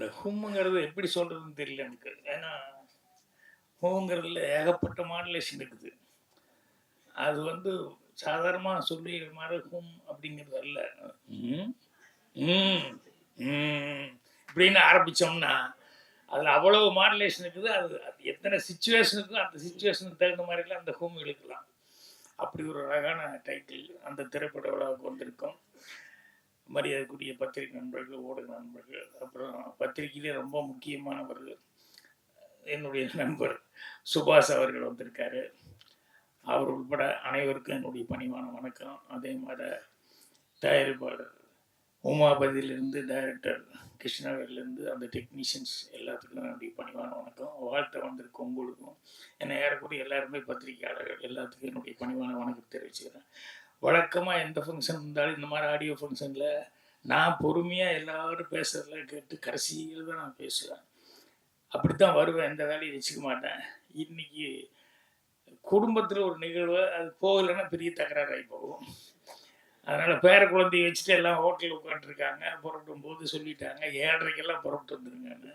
இந்த ஹும்முங்கிறது எப்படி சொல்கிறதுன்னு தெரியல எனக்கு. ஏன்னா ஹோங்கிறதுல ஏகப்பட்ட மாடுலேஷன் இருக்குது. அது வந்து சாதாரணமாக சொல்லி மாதிரி ஹும் அப்படிங்கிறது அல்ல. இப்படின்னு ஆரம்பித்தோம்னா அதில் அவ்வளவு மாடுலேஷன் இருக்குது. அது அது எத்தனை சுச்சுவேஷனுக்கு அந்த சுச்சுவேஷனுக்கு தகுந்த மாதிரிலாம் அந்த ஹோம் இழுக்கலாம். அப்படி ஒரு அழகான டைட்டில் அந்த திரைப்பட விழாவுக்கு வந்திருக்கோம். மரியாதைக்குரிய பத்திரிகை நண்பர்கள் ஊடக நண்பர்கள் அப்புறம் பத்திரிகையிலே ரொம்ப முக்கியமானவர்கள் என்னுடைய நண்பர் சுபாஷ் அவர்கள் வந்திருக்காரு. அவர் உட்பட அனைவருக்கும் என்னுடைய பணிவான வணக்கம். அதே மாதிரி தயாரிப்பாளர் உமாபதியிலிருந்து டைரக்டர் கிருஷ்ணவேலிருந்து அந்த டெக்னீஷியன்ஸ் எல்லாத்துக்கும் என்னுடைய பணிவான வணக்கம். வாழ்த்த வந்திருக்க உங்களுக்கும். என்னை ஏறக்கூடிய எல்லாருமே பத்திரிகையாளர்கள். எல்லாத்துக்கும் என்னுடைய பணிவான வணக்கம் தெரிவிச்சுக்கிறேன். வழக்கமாக எந்த ஃபங்க்ஷன் இருந்தாலும் இந்த மாதிரி ஆடியோ ஃபங்க்ஷனில் நான் பொறுமையாக எல்லாரும் பேசுறதெல்லாம் கேட்டு கடைசியில் தான் நான் பேசுவேன். அப்படி தான் வருவேன். எந்த வேலையும் வச்சுக்க மாட்டேன். இன்னைக்கு குடும்பத்தில் ஒரு நிகழ்வு அது போகலைன்னா பெரிய தகராறாகி போகும். அதனால் பேர குழந்தைய வச்சுட்டு எல்லாம் ஹோட்டலில் உட்காந்துருக்காங்க புறட்டும் போது சொல்லிட்டாங்க ஏழரைக்கெல்லாம் புறப்பட்டு வந்துருங்கன்னு.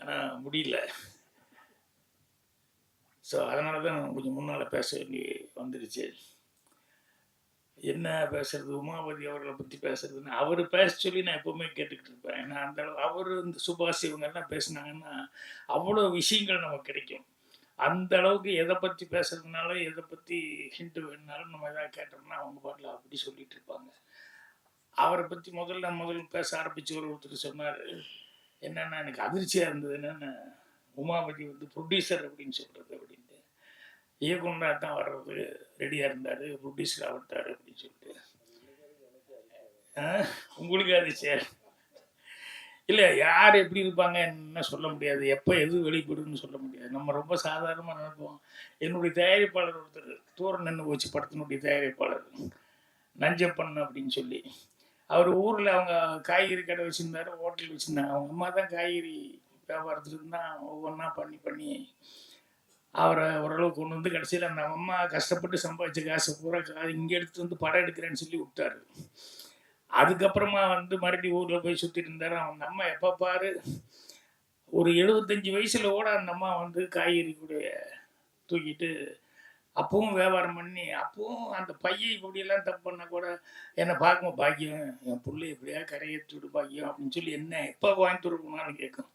ஆனால் முடியல. ஸோ அதனால தான் கொஞ்சம் முன்னால் பேச வேண்டி வந்துடுச்சு என்ன பேசுறது? உமாபதி அவர்களை பற்றி பேசுறதுன்னு அவர் பேச சொல்லி நான் எப்போவுமே கேட்டுக்கிட்டு இருப்பேன். ஏன்னா அந்த அவர் இந்த சுபாஷ் இவங்க எல்லாம் பேசுனாங்கன்னா அவ்வளோ விஷயங்கள் நமக்கு கிடைக்கும். அந்த அளவுக்கு எதை பற்றி பேசுறதுனாலும் எதை பற்றி ஹிண்ட் வேணுனாலும் நம்ம எதாவது கேட்டோம்னா அவங்க பாட்டில் அப்படி சொல்லிட்டு இருப்பாங்க. அவரை பற்றி முதல்ல முதல்ல பேச ஆரம்பிச்சு ஒரு ஒருத்தர் சொன்னார் என்னென்னா எனக்கு அதிர்ச்சியாக இருந்தது. என்னென்ன உமாபதி வந்து ப்ரொடியூசர் அப்படின்னு சொல்கிறது அப்படின்னு. இயக்குனராக தான் வர்றது ரெடியாக இருந்தார் ப்ரொடியூசர் ஆகிட்டார் அப்படின்னு சொல்லிட்டு. ஆ, உங்களுக்கு அதிர்ச்சியா இல்லை யார் எப்படி இருப்பாங்க என்ன சொல்ல முடியாது எப்போ எது வெளிப்படுன்னு சொல்ல முடியாது. நம்ம ரொம்ப சாதாரணமாக நினைப்போம். என்னுடைய தயாரிப்பாளர் ஒருத்தர் தூரம் நின்று போச்சு படத்தினுடைய தயாரிப்பாளர். நஞ்சப்பன் அப்படின்னு சொல்லி. அவர் ஊரில் அவங்க காய்கறி கடை வச்சுருந்தாரு ஹோட்டல் வச்சுருந்தாங்க அவங்க அம்மா தான் காய்கறி வியாபாரத்துக்கு தான் ஒவ்வொன்றா பண்ணி பண்ணி அவரை ஓரளவு கொண்டு வந்து கடைசியில் அந்த அம்மா கஷ்டப்பட்டு சம்பாதிச்ச காசை பூரா கா- இங்கே எடுத்துகிட்டு வந்து படம் எடுக்கிறேன்னு சொல்லி விட்டாரு. அதுக்கப்புறமா வந்து மறுபடியும் ஊரில் போய் சுற்றிட்டு இருந்தார். அவங்க அம்மா எப்போ பாரு ஒரு எழுபத்தஞ்சு வயசில் கூட அந்த அம்மா வந்து காய்கறி கூட தூக்கிட்டு அப்பவும் வியாபாரம் பண்ணி அப்பவும் அந்த பையன் இப்படியெல்லாம் தப்பு பண்ணால் கூட என்னை பார்க்கும் பாக்கியம் என் பிள்ளை எப்படியா கரையேற்றி விடு பாக்கியம் அப்படின்னு சொல்லி என்ன எப்போ வாங்கி போனாலும் கேட்கும்.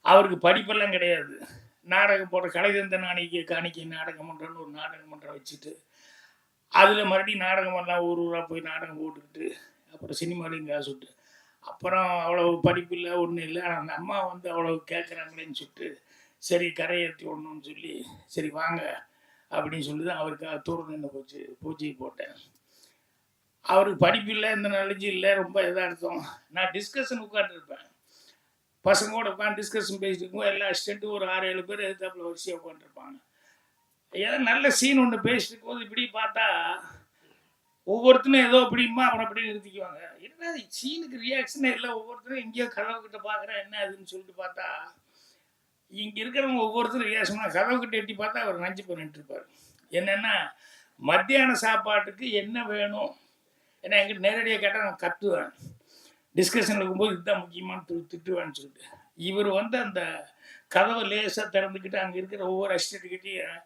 அவருக்கு படிப்பெல்லாம் கிடையாது. நாடகம் போடுற கலைதந்த நாளைக்கு காணிக்கை நாடகம் பண்ணுறன்னு ஒரு நாடகம் பண்ணுற வச்சுட்டு அதில் மறுபடியும் நாடகம் எல்லாம் ஊர் ஊராக போய் நாடகம் போட்டுக்கிட்டு அப்புறம் சினிமாலையும் காசு விட்டு அப்புறம் அவ்வளோ படிப்பு இல்லை ஒன்றும் இல்லை. அந்த அம்மா வந்து அவ்வளோ கேட்குறாங்களேன்னு சொல்லிட்டு சரி கரையேற்றி விடணும்னு சொல்லி சரி வாங்க அப்படின்னு சொல்லி தான் அவருக்காக தூரம் நின்று போச்சு பூஜை போட்டேன். அவருக்கு படிப்பு இல்லை இந்த நாலேஜும் இல்லை ரொம்ப இதாக அர்த்தம் நான் டிஸ்கஷன் உட்காந்துருப்பேன் பசங்களோட உட்காந்து டிஸ்கஷன் பேசிட்டு இருக்கும்போது எல்லா அசிஸ்டண்ட்டும் ஒரு ஆறு ஏழு பேர் எதிர்த்தாப்புல வரிசையாக உட்காந்துருப்பாங்க ஏதோ நல்ல சீன் ஒன்று பேசிட்டு இருக்கும்போது இப்படி பார்த்தா ஒவ்வொருத்தரும் ஏதோ அப்படிமா அப்புறம் அப்படி நிறுத்திக்குவாங்க. என்ன சீனுக்கு ரியாக்ஷனே இல்லை ஒவ்வொருத்தரும் எங்கேயோ கதவு கிட்ட பார்க்குறேன் என்ன அதுன்னு சொல்லிட்டு பார்த்தா இங்கே இருக்கிறவங்க ஒவ்வொருத்தரும் ரியாக்ஷன் கதவு கிட்ட எட்டி பார்த்தா அவர் நஞ்சு பண்ணிட்டு இருப்பார் என்னென்னா மத்தியான சாப்பாட்டுக்கு என்ன வேணும்? ஏன்னா எங்கிட்ட நேரடியாக கேட்டால் நான் கத்துவேன். டிஸ்கஷன் இருக்கும்போது இதுதான் முக்கியமான திரு திட்டுவேன்னு சொல்லிட்டு. இவர் வந்து அந்த கதவை லேசாக திறந்துக்கிட்டு அங்கே இருக்கிற ஒவ்வொரு அசிஸ்டண்ட்கிட்டையும்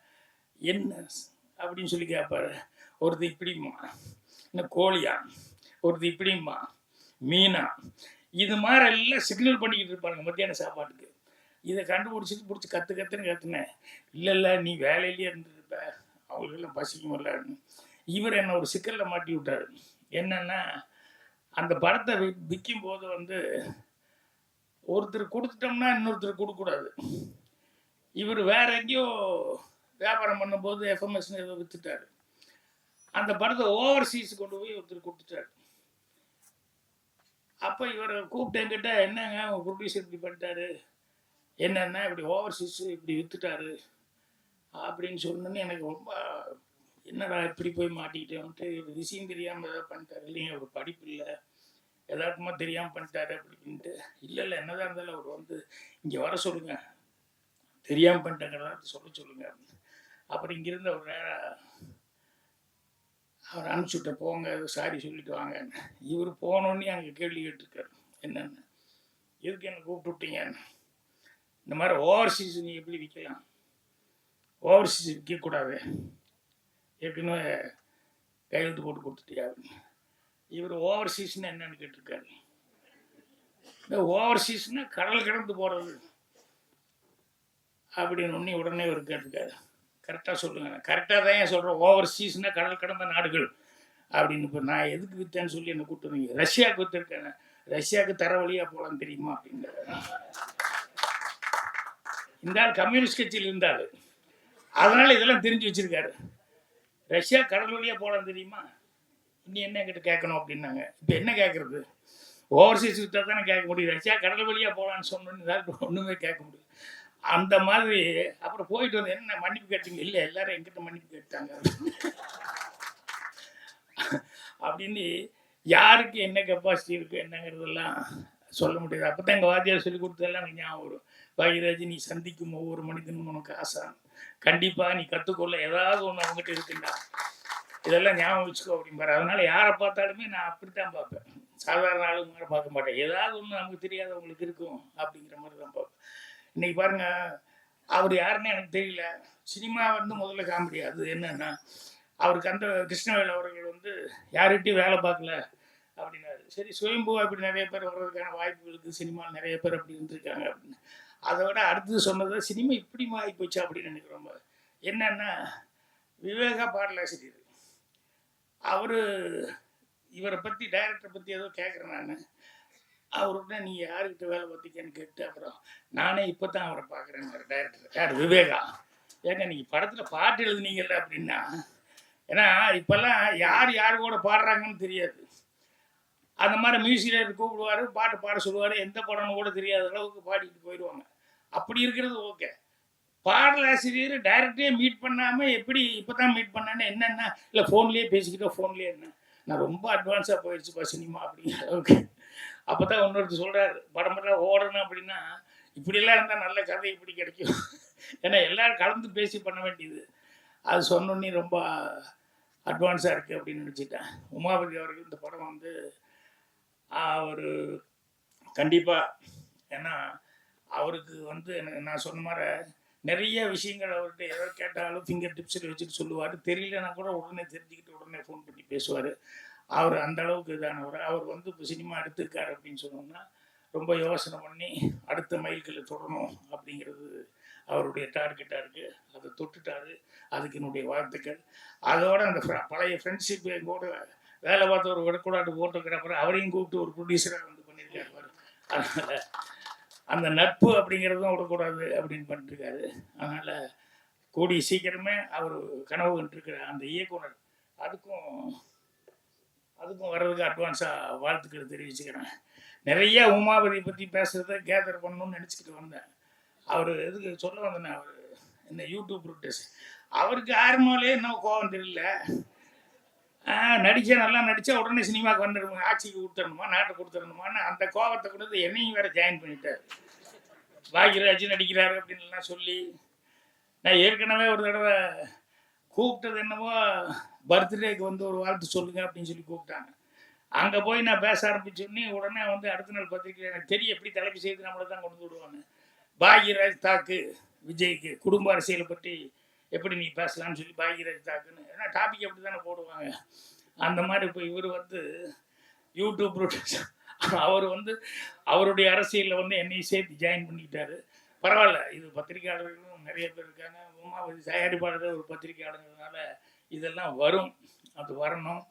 என்ன அப்படின்னு சொல்லி கேட்பாரு ஒருத்தர் இப்படிம்மா. என்ன கோழியா? ஒருத்தர் இப்படிம்மா. மீனா. இது மாதிரி எல்லாம் சிக்னல் பண்ணிக்கிட்டு இருப்பாங்க மத்தியான சாப்பாட்டுக்கு. இதை கண்டுபிடிச்சிட்டு பிடிச்சி கற்று கற்றுன்னு கற்றுனேன் இல்லை இல்லை நீ வேலையிலேயே இருந்துருப்ப. அவங்களுக்கெல்லாம் பசிக்குமில்ல இவர் என்னை ஒரு சிக்கலில் மாட்டி விட்டாரு. என்னன்னா அந்த படத்தை விற்கும் போது வந்து ஒருத்தர் கொடுத்துட்டோம்னா இன்னொருத்தர் கொடுக்கக்கூடாது. இவர் வேற எங்கேயோ வியாபாரம் பண்ணும்போது எஃப்எம்எஸ்னு ஏதோ விற்றுட்டாரு அந்த படத்தை ஓவர்சீஸ் கொண்டு போய் ஒருத்தர் கொடுத்துட்டாரு. அப்போ இவரை கூப்பிட்டு என்கிட்ட என்னங்க உங்கள் ப்ரொடியூசர் இப்படி பண்ணிட்டாரு? என்னென்ன இப்படி ஓவர்சீஸ் இப்படி விற்றுட்டாரு அப்படின்னு சொன்னோன்னே எனக்கு ரொம்ப என்னடா இப்படி போய் மாட்டிக்கிட்டேன்ட்டு விஷயம் தெரியாமல் ஏதாவது பண்ணிட்டாரு? இல்லைங்க ஒரு படிப்பு இல்லை. எதார்த்தமாக தெரியாமல் பண்ணிட்டாரு அப்படின்ட்டு இல்லை இல்லை என்னதான் இருந்தாலும் அவர் வந்து இங்கே வர சொல்லுங்க. தெரியாமல் பண்ணிட்டாங்கிறதா சொல்ல சொல்லுங்க. அப்படின்னு. அப்புறம் இங்கிருந்து அவர் நேரா அவர் அனுப்பிச்சுட்ட போங்க. சாரி சொல்லிட்டு வாங்க. இவர் போனோடனே அங்கே கேள்வி கேட்டிருக்காரு. என்னென்னு. எதுக்கு என்ன கூப்பிட்டு விட்டீங்க? இந்த மாதிரி ஓவர்சீஸ் நீ எப்படி விற்கலாம்? ஓவர்சீஸ் விற்கக்கூடாது. ஏற்கனவே கையெழுத்து போட்டு கொடுத்துட்டியா இவர் ஓவர்சீஸ்னு என்னன்னு கேட்டிருக்காரு. இந்த ஓவர்சீஸ்னா கடல் கடந்து போகிறது அப்படின்னு ஒன்று உடனே இவர் கேட்டிருக்காரு. கரெக்டாக சொல்லுங்க. கரெக்டாக தான் ஏன் சொல்கிறேன் ஓவர்சீஸ்னா கடல் கடந்த நாடுகள் அப்படின்னு இப்போ நான் எதுக்கு விற்றேன்னு சொல்லி என்னை கூப்பிட்டு ரஷ்யாவுக்கு விற்றுருக்கேன் ரஷ்யாவுக்கு தர வழியாக போகலாம் தெரியுமா அப்படிங்கிற இந்த ஆள் கம்யூனிஸ்ட் கட்சியில் இருந்தார். அதனால இதெல்லாம் தெரிஞ்சு வச்சிருக்காரு. ரஷ்யா கடல் வழியாக போகலாம் தெரியுமா? நீ என்ன என்கிட்ட கேட்கணும் அப்படின்னாங்க. இப்போ என்ன கேட்குறது? ஓவர்சீஸ் வித்தா தானே கேட்க முடியும். ரஷ்யா கடல் வழியாக போகலான்னு சொன்னோன்னு ஒன்றுமே கேட்க முடியும் அந்த மாதிரி அப்புறம் போயிட்டு வந்து என்ன மன்னிப்பு கேட்டீங்க? இல்லை எல்லாரும் எங்கிட்ட மன்னிப்பு கேட்டாங்க. அப்படின்னு யாருக்கு என்ன கெப்பாசிட்டி இருக்குது என்னங்கிறதெல்லாம் சொல்ல முடியாது. அப்போ தான் எங்கள் வாத்தியார் சொல்லி கொடுத்ததெல்லாம் எனக்கு ஞாபகம் வரும். பகிராஜி நீ சந்திக்கும் ஒவ்வொரு மனிதனும் உனக்கு ஆசான் கண்டிப்பாக நீ கற்றுக்கொள்ள ஏதாவது ஒன்று அவங்ககிட்ட இருக்குண்டா இதெல்லாம் ஞாபகம் வச்சுக்கோ அப்படிம்பாரு அதனால யாரை பார்த்தாலுமே நான் அப்படித்தான் பார்ப்பேன். சாதாரண ஆளுங்க மாதிரி பார்க்க மாட்டேன். ஏதாவது ஒன்று நமக்கு தெரியாதவங்களுக்கு இருக்கும் அப்படிங்கிற மாதிரி தான் பார்ப்பேன். இன்னைக்கு பாருங்க அவர் யாருன்னு எனக்கு தெரியல. சினிமா வந்து முதல்ல காமெடி. அது என்னன்னா அவருக்கு அந்த கிருஷ்ணவேல் அவர்கள் வந்து யார்கிட்டையும் வேலை பார்க்கல அப்படின்னாரு. சரி சுயம்பு அப்படி நிறைய பேர் வர்றதுக்கான வாய்ப்புகள் இருக்குது சினிமாவில் நிறைய பேர் அப்படி இருந்திருக்காங்க அப்படின்னு. அதை விட அடுத்தது சொன்னது சினிமா இப்படி மாறி போச்சு அப்படின்னு நினைக்கிறோம் என்னன்னா விவேகா பாடலாசிரியர் அவர் இவரை பற்றி டைரக்டரை பற்றி ஏதோ கேட்குறேன் நான். அவர்கிட்ட நீ யாருக்கிட்ட வேலை பார்த்திக்கன்னு கேட்டு அப்புறம் நானே இப்போ தான் அவரை பார்க்குறேன் டைரக்டர் யார்? விவேகா. ஏங்க நீங்கள் படத்தில் பாட்டு எழுதுனீங்கல்ல அப்படின்னா ஏன்னா இப்போல்லாம் யார் யார் கூட பாடுறாங்கன்னு தெரியாது. அந்த மாதிரி மியூசிக் டைரக்டர் கூப்பிடுவார் பாட்டு பாட சொல்லுவார் எந்த படம்னு கூட தெரியாத அளவுக்கு பாடிட்டு போயிடுவாங்க. அப்படி இருக்கிறது ஓகே. பாடலாசிரியர் டைரக்டே மீட் பண்ணாமல் எப்படி இப்போ தான் மீட் பண்ணான்னு என்னென்ன? இல்லை ஃபோன்லேயே பேசிக்கிட்டோம் ஃபோன்லேயே என்ன? நான் ரொம்ப அட்வான்ஸாக போயிடுச்சுப்பா சினிமா அப்படிங்கிற அளவுக்கு. அப்போ தான் இன்னொருத்தர் சொல்கிறார் படம் படம் ஓடணும் அப்படின்னா இப்படியெல்லாம் இருந்தால் நல்ல கதை இப்படி கிடைக்கும். ஏன்னா எல்லோரும் கலந்து பேசி பண்ண வேண்டியது. அது சொன்னோன்னே ரொம்ப அட்வான்ஸாக இருக்குது அப்படின்னு நினச்சிட்டேன். உமாபதி அவர்கள் இந்த படம் வந்து அவர் கண்டிப்பாக ஏன்னா அவருக்கு வந்து நான் சொன்ன மாதிரி நிறைய விஷயங்கள் அவர்கிட்ட ஏதோ கேட்டாலும் ஃபிங்கர் டிப்ஸில் வச்சுட்டு சொல்லுவார். தெரியலனா கூட உடனே தெரிஞ்சுக்கிட்டு உடனே ஃபோன் பண்ணி பேசுவார். அவர் அந்த அளவுக்கு இதானவர் அவர் வந்து இப்போ சினிமா எடுத்திருக்காரு அப்படின்னு சொன்னோம்னா ரொம்ப யோசனை பண்ணி அடுத்த மைல்களை தொடரணும் அப்படிங்கிறது அவருடைய டார்கெட்டாக இருக்குது அதை தொட்டுட்டாரு. அதுக்கு என்னுடைய வாழ்த்துக்கள். அதோட அந்த பழைய ஃப்ரெண்ட்ஷிப் கூட வேலை பார்த்த ஒரு விடக்கூடாது ஃபோட்டோகிராஃபர் அவரையும் கூப்பிட்டு ஒரு ப்ரொடியூசராக வந்து பண்ணியிருக்காரு பாரு. அதனால் அந்த நட்பு அப்படிங்கிறதும் விடக்கூடாது அப்படின்னு பண்ணிட்டுருக்காரு. அதனால் கூடி சீக்கிரமே அவர் கனவு கண்டுருக்கிற அந்த இயக்குனர் அதுக்கும் அதுக்கும் வர்றதுக்கு அட்வான்ஸாக வாழ்த்துக்கள் தெரிவிச்சுக்கிறேன். நிறைய உமாபதி பற்றி பேசுகிறத கேதர் பண்ணணும்னு நினச்சிக்கிட்டு வந்தேன். அவர் எதுக்கு சொல்ல வந்தேன் அவர் இந்த யூடியூப் ரூட்டஸ் அவருக்கு ஆரம்பம்லேயே இன்னும் கோவம் தெரியல. நடிச்சா நல்லா நடிச்சா உடனே சினிமாவுக்கு வந்துடுங்க ஆட்சிக்கு கொடுத்துடணுமா? நாட்டை கொடுத்துடணுமான்னு அந்த கோபத்தை கொடுத்து என்னையும் வேற ஜாயின் பண்ணிட்டார். பாக்யராஜ் நடிக்கிறாரு அப்படின்லாம் சொல்லி நான் ஏற்கனவே ஒரு தடவை கூப்பிட்டது என்னவோ பர்த்டேக்கு வந்து ஒரு வாழ்த்து சொல்லுங்க அப்படின்னு சொல்லி கூப்பிட்டாங்க. அங்கே போய் நான் பேச ஆரம்பிச்சோடனே உடனே வந்து அடுத்த நாள் பத்திரிக்கை எனக்கு தெரியும் எப்படி தலைப்பு செய்து நம்மளை தான் கொண்டு விடுவாங்க. பாக்யராஜ் தாக்கு விஜய்க்கு குடும்ப அரசியலை பற்றி எப்படி நீ பேசலாம்னு சொல்லி பாக்யராஜ் தாக்குன்னு ஏன்னா டாபிக் எப்படி தானே போடுவாங்க. அந்த மாதிரி இப்போ இவர் வந்து யூடியூப் அவர் வந்து அவருடைய அரசியலில் வந்து என்னையும் சேர்த்து ஜாயின் பண்ணிக்கிட்டாரு. பரவாயில்ல இது பத்திரிக்கையாளர்களும் நிறைய பேர் இருக்காங்க. உமாபதி தயாரிப்பாளர் ஒரு பத்திரிகையாளர்னால இதெல்லாம் வரும். அது வரணும்.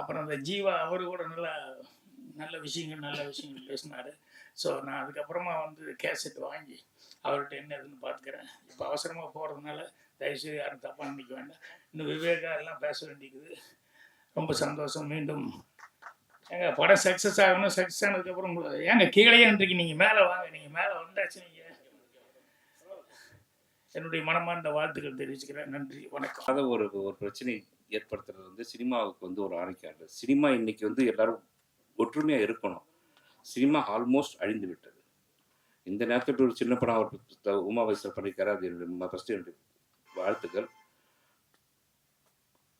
அப்புறம் அந்த ஜீவா அவர் கூட நல்லா நல்ல விஷயங்கள் நல்ல விஷயங்கள் பேசினார். ஸோ நான் அதுக்கப்புறமா வந்து கேசட் வாங்கி அவர்கிட்ட என்ன இதுன்னு பார்த்துக்கிறேன். இப்போ அவசரமாக போகிறதுனால தயவுசெய்து யாரும் தப்பாக நினைக்க வேண்டாம். இன்னும் விவேகா எல்லாம் பேச வேண்டியது ரொம்ப சந்தோஷம் மீண்டும். ஏங்க படம் சக்ஸஸ் ஆகணும் சக்ஸஸ் ஆனதுக்கப்புறம் உங்களுக்கு ஏங்க கீழே இன்றைக்கு நீங்கள் மேலே வாங்க நீங்கள் மேலே வந்தாச்சு நீங்கள் என்னுடைய மனமார்ந்த வாழ்த்துக்கள் தெரிவிச்சுக்கிறேன். நன்றி வணக்கம். அதை ஒரு ஒரு பிரச்சனை ஏற்படுத்துறது வந்து சினிமாவுக்கு வந்து ஒரு ஆணைக்காடு. சினிமா இன்னைக்கு வந்து எல்லாரும் ஒற்றுமையாக இருக்கணும். சினிமா ஆல்மோஸ்ட் அழிந்து விட்டது. இந்த நேரத்தில் ஒரு சின்ன படம் அவர் உமாவேசர் பண்ணியிருக்காரு. அது என்னுடைய ஃபஸ்ட்டு என்னுடைய வாழ்த்துக்கள்.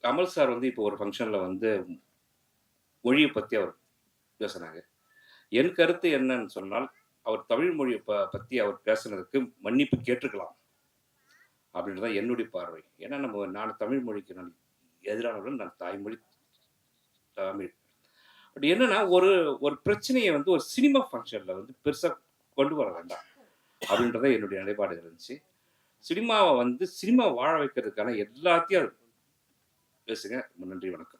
கமல் சார் வந்து இப்போ ஒரு ஃபங்க்ஷனில் வந்து மொழியை பற்றி அவர் பேசுனாங்க என் கருத்து என்னன்னு சொன்னால் அவர் தமிழ் மொழியை ப பற்றி அவர் பேசுனதுக்கு மன்னிப்பு கேட்டுக்கலாம் அப்படின்றது தான் என்னுடைய பார்வை. ஏன்னா நம்ம நான் தமிழ் மொழிக்கு நான் எதிரானவர்கள் நான் தாய்மொழி தமிழ். பட் என்னன்னா ஒரு ஒரு பிரச்சனையை வந்து ஒரு சினிமா ஃபங்க்ஷனில் வந்து பெருசாக கொண்டு வர வேண்டாம் அப்படின்றத என்னுடைய நிலைப்பாடு இருந்துச்சு. சினிமாவை வந்து சினிமா வாழ வைக்கிறதுக்கான எல்லாத்தையும் பேசுங்க. நன்றி வணக்கம்.